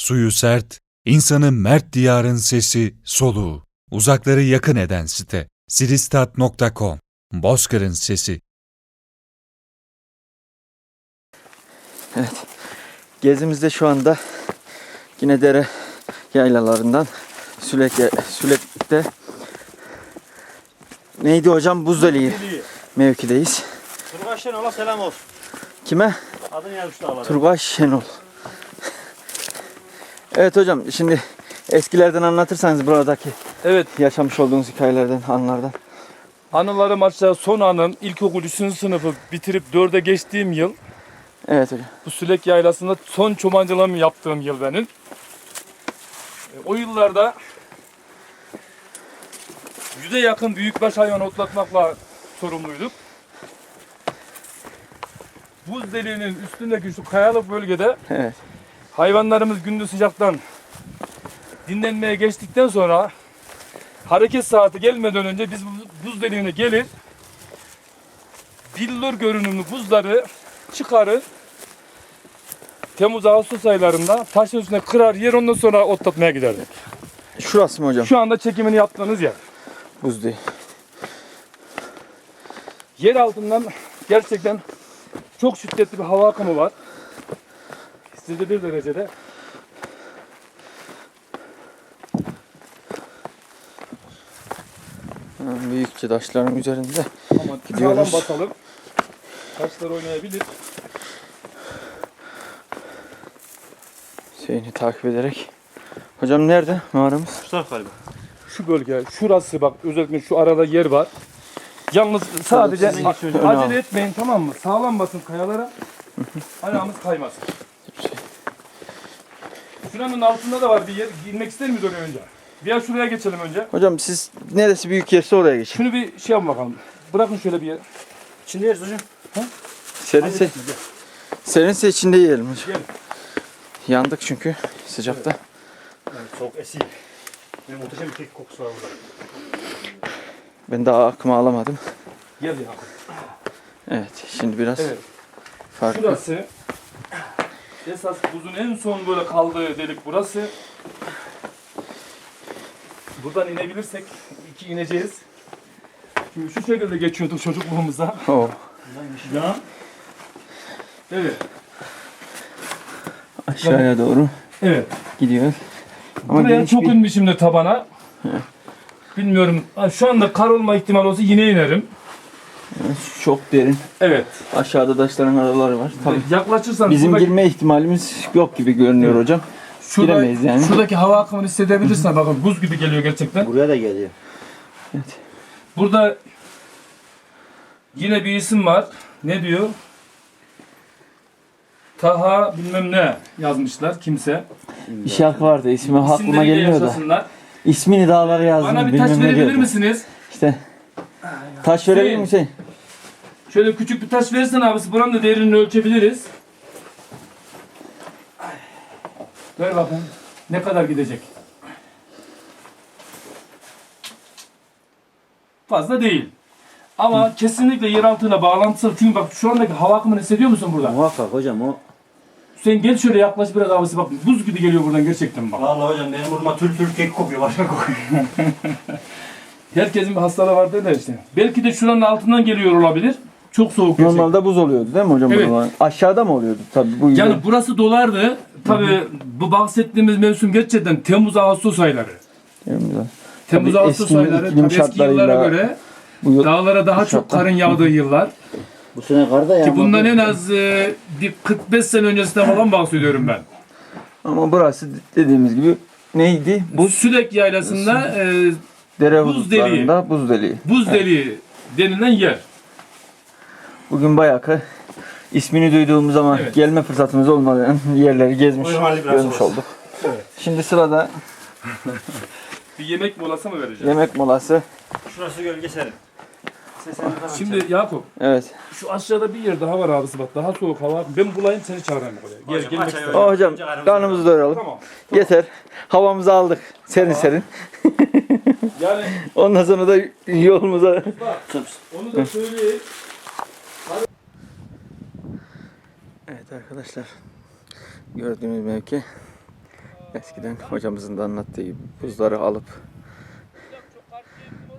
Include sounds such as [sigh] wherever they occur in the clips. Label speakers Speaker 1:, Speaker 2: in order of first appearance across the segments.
Speaker 1: Suyu sert, insanı mert diyarın sesi, soluğu. Uzakları yakın eden site. siristat.com Bozkır'ın sesi.
Speaker 2: Evet. Gezimizde şu anda yine dere yaylalarından Sülek, Sülek'te neydi hocam? Buzdeliği mevkideyiz.
Speaker 3: Turgay Şenol'a selam olsun.
Speaker 2: Kime?
Speaker 3: Adını yazmış dağlara.
Speaker 2: Turgay Şenol. Evet hocam şimdi eskilerden anlatırsanız buradaki
Speaker 4: Evet,
Speaker 2: yaşamış olduğunuz hikayelerden, anlardan.
Speaker 4: anılarım aşağı son anım ilkokul 3. sınıfı bitirip 4'e geçtiğim yıl
Speaker 2: Evet hocam.
Speaker 4: bu Sülek Yaylası'nda son çobancılığımı yaptığım yıl benim. E, O yıllarda yüze yakın büyükbaş hayvan otlatmakla sorumluyduk. Buz deliğinin üstündeki şu kayalık bölgede
Speaker 2: Evet.
Speaker 4: Hayvanlarımız gündüz sıcaktan dinlenmeye geçtikten sonra hareket saati gelmeden önce biz bu buz deliğine gelir billur görünümlü buzları çıkarır Temmuz Ağustos aylarında taşın üstüne kırar yer ondan sonra otlatmaya giderdik.
Speaker 2: Şurası mı hocam?
Speaker 4: Şu anda çekimini yaptığınız yer.
Speaker 2: Buz değil.
Speaker 4: Yer altından gerçekten çok şiddetli bir hava akımı var. Hissedilir derecede.
Speaker 2: Büyükçe taşların üzerinde.
Speaker 4: Ama
Speaker 2: Gidiyoruz.
Speaker 4: sağlam basalım. Taşlar oynayabilir.
Speaker 2: Hüseyin'i takip ederek. Hocam nerede mağaramız?
Speaker 3: Şu taraf galiba.
Speaker 4: Şu bölge, şurası bak özellikle şu arada yer var. Yalnız sadece acele etmeyin tamam mı? Sağlam basın kayalara. Ayağımız kaymasın. Şuranın altında da var bir yer. Girmek ister miyiz oraya önce? Bir şuraya geçelim önce.
Speaker 2: Hocam siz neresi büyük yerse oraya geçin.
Speaker 4: Şunu bir şey yapın bakalım. Bırakın şöyle bir yer.
Speaker 3: Şimdi yeriz hocam.
Speaker 2: Serinse, serinse içinde yiyelim hocam.
Speaker 4: Gel.
Speaker 2: Yandık çünkü sıcakta.
Speaker 3: Evet, soğuk esiyor. Benim muhteşem bir kek kokusu var burada.
Speaker 2: Ben daha akımı alamadım.
Speaker 4: Gel ya.
Speaker 2: Evet şimdi biraz
Speaker 4: Evet.
Speaker 2: farklı.
Speaker 4: Şurası esas buzun en son böyle kaldığı delik burası. Buradan inebilirsek iki ineceğiz. Şimdi şu şekilde geçiyorduk çocukluğumuzda.
Speaker 2: Oo,
Speaker 4: Ya. Evet.
Speaker 2: aşağıya doğru
Speaker 4: Evet.
Speaker 2: gidiyor. Ama
Speaker 4: Buraya
Speaker 2: geniş
Speaker 4: çok
Speaker 2: bir-
Speaker 4: inmişim de tabana. Bilmiyorum. Ha, Şu anda kar olma ihtimali olsa yine inerim.
Speaker 2: Çok derin.
Speaker 4: Evet.
Speaker 2: Aşağıda taşların araları var. Tabii.
Speaker 4: Yaklaşırsan
Speaker 2: Bizim
Speaker 4: buradaki-
Speaker 2: girme ihtimalimiz yok gibi görünüyor
Speaker 4: Evet.
Speaker 2: hocam.
Speaker 4: şurada,
Speaker 2: giremeyiz yani.
Speaker 4: Şuradaki hava akımını hissedebilirsen bakın buz gibi geliyor gerçekten.
Speaker 3: Buraya da geliyor.
Speaker 4: Burada yine bir isim var. Ne diyor? Taha bilmem ne yazmışlar kimse.
Speaker 2: Bir şarkı vardı ismi aklıma
Speaker 4: İsimleriyle
Speaker 2: gelmiyor da.
Speaker 4: yaşasınlar.
Speaker 2: İsmini dağlara yazdım.
Speaker 4: Bana bir
Speaker 2: bilmem
Speaker 4: taş
Speaker 2: ne
Speaker 4: verebilir
Speaker 2: diyordu.
Speaker 4: misiniz?
Speaker 2: İşte. Taş verebilir
Speaker 4: Hüseyin.
Speaker 2: misin?
Speaker 4: Şöyle küçük bir taş verirsen abisi buranın da derinliğini ölçebiliriz. Ver bakın. Ne kadar gidecek? Fazla değil. Ama kesinlikle yer altına bağlantısı. Çünkü bak şu andaki hava akımını hissediyor musun burada?
Speaker 3: Muhakkak hocam o.
Speaker 4: Hüseyin gel şöyle yaklaş biraz abisi bak. Buz gibi geliyor buradan gerçekten bak.
Speaker 3: Vallahi hocam benim burnuma tül tül kek kokuyor. Başka kokuyor. [laughs]
Speaker 4: Herkesin bir hastalığı vardır da işte. Belki de şuranın altından geliyor olabilir. Çok soğuk gerçekten.
Speaker 2: Normalde buz oluyordu değil mi hocam?
Speaker 4: Evet.
Speaker 2: buralar? Aşağıda mı oluyordu? Tabii bu
Speaker 4: Yani burası dolardı. Tabii bu bahsettiğimiz mevsim gerçekten Temmuz Ağustos ayları.
Speaker 2: Güzel.
Speaker 4: Temmuz
Speaker 2: Tabii
Speaker 4: Ağustos
Speaker 2: eski
Speaker 4: ayları
Speaker 2: iklim
Speaker 4: tabii eski yıllara
Speaker 2: şartlarıyla
Speaker 4: göre
Speaker 2: Bu yıl
Speaker 4: dağlara daha çok
Speaker 2: şartlar.
Speaker 4: karın yağdığı yıllar.
Speaker 3: Bu sene kar da
Speaker 4: Ki bundan en az e, bir 45 sene öncesinden falan bahsediyorum ben.
Speaker 2: ama burası dediğimiz gibi neydi?
Speaker 4: Bu
Speaker 2: Buz
Speaker 4: Sülek Yaylası'nda e,
Speaker 2: dere
Speaker 4: buz
Speaker 2: buzlarında buz deliği.
Speaker 4: buz deliği denilen yer.
Speaker 2: Bugün bayağı ki ismini duyduğumuz zaman
Speaker 4: Evet.
Speaker 2: gelme fırsatımız olmadan [laughs] yerleri gezmiş, görmüş olduk. Şimdi sırada [laughs]
Speaker 4: Bir yemek molası mı vereceğiz?
Speaker 2: yemek molası.
Speaker 3: Şurası gölge serin.
Speaker 4: Şimdi Yakup
Speaker 2: Evet.
Speaker 4: şu aşağıda bir yer daha var abisi bak daha soğuk hava. Ben bulayım seni çağırayım buraya. Gel
Speaker 3: Hocam,
Speaker 4: gelmek istedim.
Speaker 2: Hocam karnımızı doyuralım.
Speaker 4: Tamam.
Speaker 2: Yeter. Havamızı aldık. Serin serin.
Speaker 4: Yani [laughs]
Speaker 2: Ondan sonra da yolumuza
Speaker 4: bak onu da söyleyeyim.
Speaker 2: Evet arkadaşlar gördüğünüz mevki Eskiden hocamızın da anlattığı buzları alıp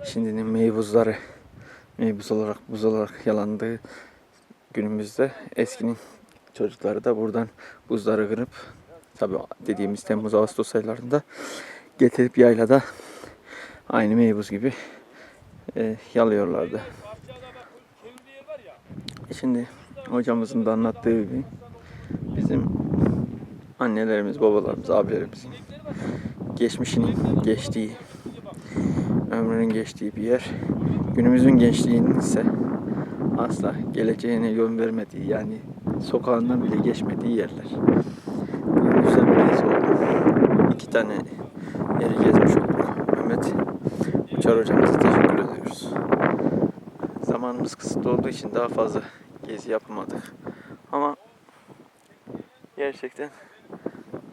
Speaker 2: şimdinin meybuzları meybuz olarak buz olarak yalandığı günümüzde eskinin çocukları da buradan buzları kırıp tabi dediğimiz Temmuz Ağustos aylarında getirip yaylada aynı meybuz gibi e, yalıyorlardı. Şimdi hocamızın da anlattığı gibi bizim annelerimiz, babalarımız, abilerimizin geçmişinin geçtiği, ömrünün geçtiği bir yer. Günümüzün gençliğinin ise asla geleceğine yön vermediği yani sokağından bile geçmediği yerler. Günümüzde böylesi oldu. İki tane yeri gezmiş olduk. Mehmet Uçar hocamıza teşekkür ediyoruz. Zamanımız kısıtlı olduğu için daha fazla gezi yapamadık. Ama gerçekten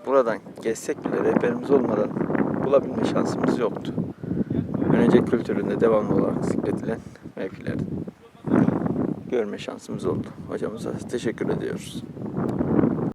Speaker 2: buradan gezsek bile rehberimiz olmadan bulabilme şansımız yoktu. Önce kültüründe devamlı olarak zikredilen mevkileri görme şansımız oldu. Hocamıza teşekkür ediyoruz.